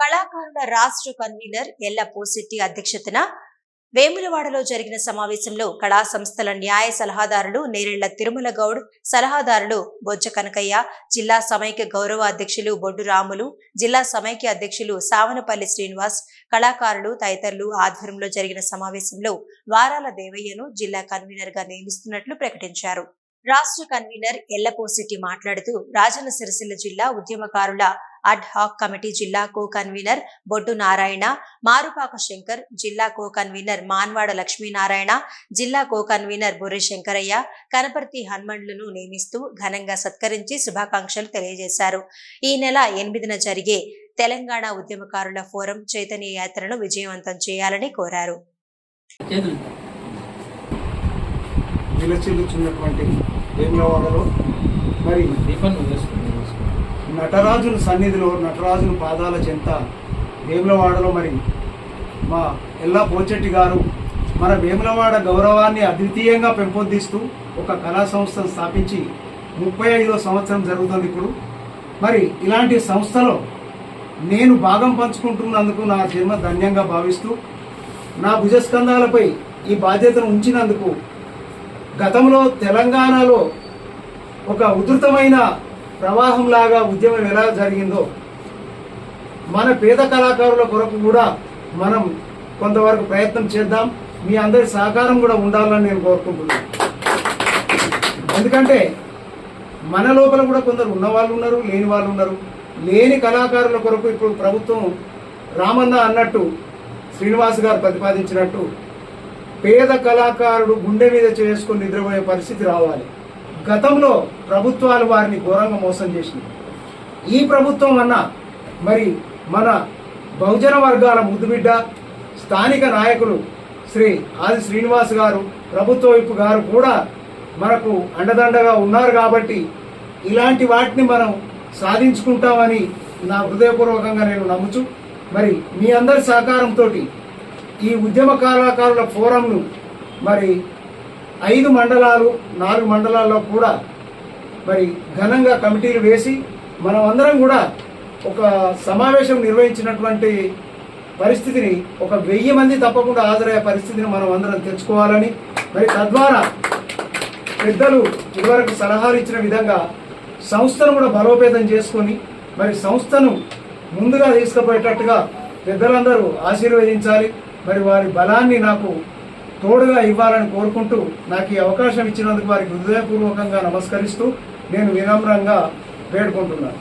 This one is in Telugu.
కళాకారుల రాష్ట్ర కన్వీనర్ ఎల్లపోసిట్టి అధ్యక్షతన వేములవాడలో జరిగిన సమావేశంలో కళా సంస్థల న్యాయ సలహాదారులు నేరెళ్ళ తిరుమల గౌడ్ సలహాదారులు బొజ్జ కనకయ్య జిల్లా సమైక్య గౌరవ అధ్యక్షులు బొడ్డు రాములు జిల్లా సమైక్య అధ్యక్షులు సావనపల్లి శ్రీనివాస్ కళాకారులు తదితరులు ఆధ్వర్యంలో జరిగిన సమావేశంలో వారాల దేవయ్యను జిల్లా కన్వీనర్గా నియమిస్తున్నట్లు ప్రకటించారు. రాష్ట్ర కన్వీనర్ ఎల్లపోసిటి మాట్లాడుతూ రాజన్న సిరిసిల్ల జిల్లా ఉద్యమకారుల అడ్ హాక్ కమిటీ జిల్లా కో కన్వీనర్ బొడ్డు నారాయణ మారుపాక శంకర్ జిల్లా కో కన్వీనర్ మాన్వాడ లక్ష్మీనారాయణ జిల్లా కో కన్వీనర్ బుర్రి శంకరయ్య కనపర్తి హన్మండ్లను నియమిస్తూ ఘనంగా సత్కరించి శుభాకాంక్షలు తెలియజేశారు. ఈ నెల ఎనిమిదిన జరిగే తెలంగాణ ఉద్యమకారుల ఫోరం చైతన్య యాత్రను విజయవంతం చేయాలని కోరారు. చేతులు విలచిల్లుచున్నటువంటి వేములవాడలో మరి దీపం నటరాజుల సన్నిధిలో నటరాజుల పాదాల చెంత వేములవాడలో మరి మా ఎల్లా పోచెట్టి గారు మన వేములవాడ గౌరవాన్ని అద్వితీయంగా పెంపొందిస్తూ ఒక కళా సంస్థను స్థాపించి ముప్పై ఐదో సంవత్సరం జరుగుతుంది ఇప్పుడు. మరి ఇలాంటి సంస్థలో నేను భాగం పంచుకుంటున్నందుకు నా జన్మ ధన్యంగా భావిస్తూ నా భుజస్కంధాలపై ఈ బాధ్యతను ఉంచినందుకు గతంలో తెలంగాణలో ఒక ఉధృతమైన ప్రవాహంలాగా ఉద్యమం ఎలా జరిగిందో మన పేద కళాకారుల కొరకు కూడా మనం కొంతవరకు ప్రయత్నం చేద్దాం. మీ అందరి సహకారం కూడా ఉండాలని నేను కోరుకుంటున్నాను. ఎందుకంటే మన లోపల కూడా కొందరు ఉన్న వాళ్ళు ఉన్నారు లేని వాళ్ళు ఉన్నారు. లేని కళాకారుల కొరకు ఇప్పుడు ప్రభుత్వం రామన్న అన్నట్టు శ్రీనివాస్ గారు ప్రతిపాదించినట్టు పేద కళాకారుడు గుండె మీద చేసుకుని నిద్రపోయే పరిస్థితి రావాలి. గతంలో ప్రభుత్వాలు వారిని ఘోరంగా మోసం చేసింది ఈ ప్రభుత్వం అన్న మరి మన బహుజన వర్గాల ముద్దుబిడ్డ స్థానిక నాయకులు శ్రీ ఆది శ్రీనివాస్ గారు ప్రభుత్వ వైపు గారు కూడా మనకు అండదండగా ఉన్నారు కాబట్టి ఇలాంటి వాటిని మనం సాధించుకుంటామని నా హృదయపూర్వకంగా నేను నమ్ముచు మరి మీ అందరి సహకారంతో ఈ ఉద్యమ కళాకారుల ఫోరంను మరి ఐదు మండలాలు నాలుగు మండలాల్లో కూడా మరి ఘనంగా కమిటీలు వేసి మనం అందరం కూడా ఒక సమావేశం నిర్వహించినటువంటి పరిస్థితిని ఒక వెయ్యి మంది తప్పకుండా హాజరయ్యే పరిస్థితిని మనం అందరం తెచ్చుకోవాలని మరి తద్వారా పెద్దలు ఇదివరకు సలహాలు ఇచ్చిన విధంగా సంస్థను కూడా బలోపేతం చేసుకొని మరి సంస్థను ముందుగా తీసుకుపోయేటట్టుగా పెద్దలందరూ ఆశీర్వదించాలి. మరి వారి బలాన్ని నాకు తోడుగా ఇవ్వాలని కోరుకుంటూ నాకు ఈ అవకాశం ఇచ్చినందుకు వారికి హృదయపూర్వకంగా నమస్కరిస్తూ నేను వినమ్రంగా వేడుకుంటున్నాను.